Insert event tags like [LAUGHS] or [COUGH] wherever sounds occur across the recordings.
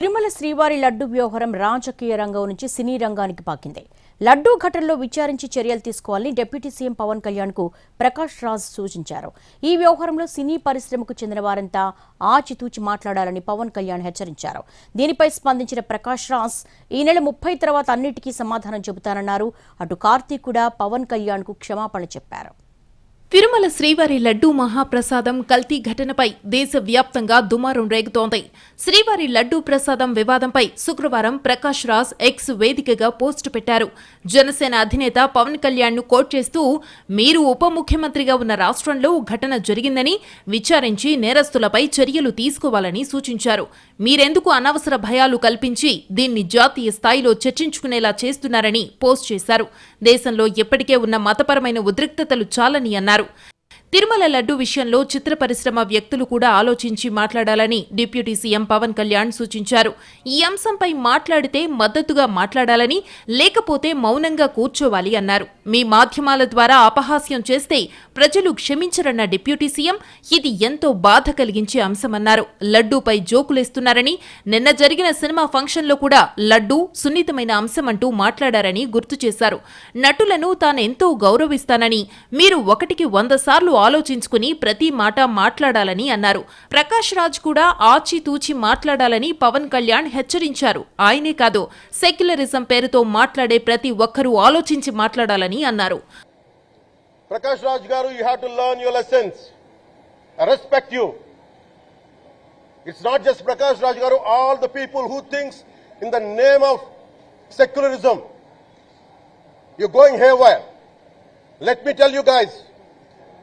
తిరుమల శ్రీవారి లడ్డు వ్యవహారం రాజకీయ రంగం నుంచి సినీ రంగానికి పాకింది. లడ్డూ ఘటనలో విచారించి చర్యలు తీసుకోవాలని డిప్యూటీ సీఎం పవన్ కళ్యాణ్కు ప్రకాష్ రాజ్ సూచించారు. ఈ వ్యవహారంలో సినీ పరిశ్రమకు చెందిన వారంతా ఆచితూచి మాట్లాడాలని పవన్ కళ్యాణ్ హెచ్చరించారు. దీనిపై స్పందించిన ప్రకాష్ రాజ్ ఈ నెల ముప్పై తర్వాత అన్నిటికీ సమాధానం చెబుతానన్నారు. అటు కార్తీక్ కూడా పవన్ కళ్యాణ్కు క్షమాపణ చెప్పారు. తిరుమల శ్రీవారి లడ్డూ మహాప్రసాదం కల్తీ ఘటనపై దేశవ్యాప్తంగా దుమారం రేగుతోంది. శ్రీవారి లడ్డూ ప్రసాదం వివాదంపై శుక్రవారం ప్రకాష్ రాజ్ ఎక్స్ వేదికగా పోస్టు పెట్టారు. జనసేన అధినేత పవన్ కళ్యాణ్ను కోట్ చేస్తూ మీరు ఉప ముఖ్యమంత్రిగా ఉన్న రాష్ట్రంలో ఘటన జరిగిందని విచారించి నేరస్తులపై చర్యలు తీసుకోవాలని సూచించారు. మీరెందుకు అనవసర భయాలు కల్పించి దీన్ని జాతీయ స్థాయిలో చర్చించుకునేలా చేస్తున్నారని పోస్ట్ చేశారు. దేశంలో ఇప్పటికే ఉన్న మతపరమైన ఉద్రిక్తతలు చాలని అన్నారు. Claro. తిరుమల లడ్డు విషయంలో చిత్ర పరిశ్రమ వ్యక్తులు కూడా ఆలోచించి మాట్లాడాలని డిప్యూటీ సీఎం పవన్ కళ్యాణ్ సూచించారు. ఈ అంశంపై మాట్లాడితే మద్దతుగా మాట్లాడాలని లేకపోతే మౌనంగా కూర్చోవాలి అన్నారు. మీ మాధ్యమాల ద్వారా అపహాస్యం చేస్తే ప్రజలు క్షమించరన్న డిప్యూటీ సీఎం ఇది ఎంతో బాధ కలిగించే అంశమన్నారు. లడ్డూపై జోకులేస్తున్నారని నిన్న జరిగిన సినిమా ఫంక్షన్లో కూడా లడ్డూ సున్నితమైన అంశమంటూ మాట్లాడారని గుర్తు చేశారు. నటులను తానెంతో గౌరవిస్తానని మీరు ఒకటికి వంద సార్లు ఆలోచించుకుని ప్రతి మాట మాట్లాడాలని అన్నారు. ప్రకాశ్ రాజ్ కూడా ఆచితూచి మాట్లాడాలని పవన్ కళ్యాణ్ హెచ్చరించారు. ఆయనే కాదు సెక్యులరిజం పేరుతో మాట్లాడే ప్రతి ఒక్కరూ ఆలోచించి మాట్లాడాలని అన్నారు. Prakash Raj garu you have to learn your lessons respect you it's not just Prakash Raj garu all the people who thinks in the name of secularism you going hey let me tell you guys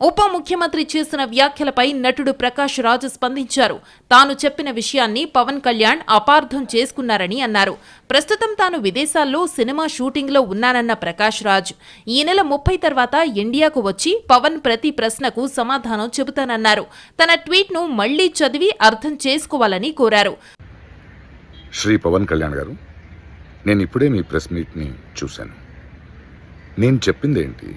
ఉప ముఖ్యమంత్రి చేసిన వ్యాఖ్యలపై నటుడు ప్రకాష్ రాజు స్పందించారు. తాను చెప్పిన విషయాన్ని పవన్ కళ్యాణ్ అపార్థం చేసుకున్నారని అన్నారు. ప్రస్తుతం తాను విదేశాల్లో సినిమా షూటింగ్లో ఉన్నానన్న ప్రకాష్ రాజ్. ఈ నెల ముప్పై తర్వాత ఇండియాకు వచ్చి పవన్ ప్రతి ప్రశ్నకు సమాధానం చెబుతానన్నారు. తన ట్వీట్ను మళ్ళీ చదివి అర్థం చేసుకోవాలని కోరారు. శ్రీ పవన్ కళ్యాణ్ గారు నేను ఇప్పుడే మీ ప్రెస్ మీట్ని చూశాను. నేను చెప్పిందేంటి?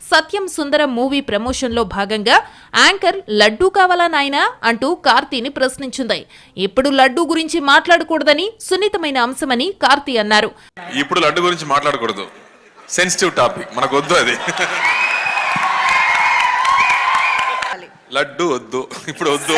సత్యం సుందరం మూవీ ప్రమోషన్లో భాగంగా యాంకర్ లడ్డూ కావాలా నాయనా అంటూ కార్తీని ప్రశ్నించింది. ఇప్పుడు లడ్డూ గురించి మాట్లాడకూడదని సున్నితమైన అంశమని కార్తీ అన్నారు. ఇప్పుడు లడ్డు గురించి మాట్లాడకూడదు. సెన్సిటివ్ టాపిక్ మనకు వద్దు అది. [LAUGHS] లడ్డు వద్దు. ఇప్పుడు వద్దు.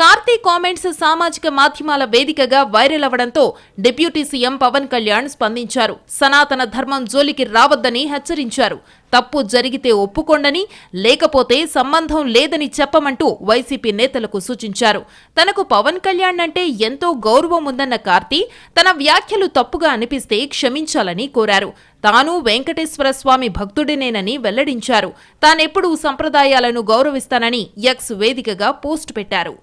కార్తీ కామెంట్స్ సామాజిక మాధ్యమాల వేదికగా వైరల్ అవ్వడంతో డిప్యూటీ సీఎం పవన్ కళ్యాణ్ స్పందించారు. సనాతన ధర్మం జోలికి రావద్దని హెచ్చరించారు. తప్పు జరిగితే ఒప్పుకోండని లేకపోతే సంబంధం లేదని చెప్పమంటూ వైసీపీ నేతలకు సూచించారు. తనకు పవన్ కళ్యాణ్ అంటే ఎంతో గౌరవం ఉందన్న కార్తీ తన వ్యాఖ్యలు తప్పుగా అనిపిస్తే క్షమించాలని కోరారు. తాను వెంకటేశ్వర స్వామి భక్తుడినేనని వెల్లడించారు. తానెప్పుడూ సంప్రదాయాలను గౌరవిస్తానని ఎక్స్ వేదికగా పోస్ట్ పెట్టారు.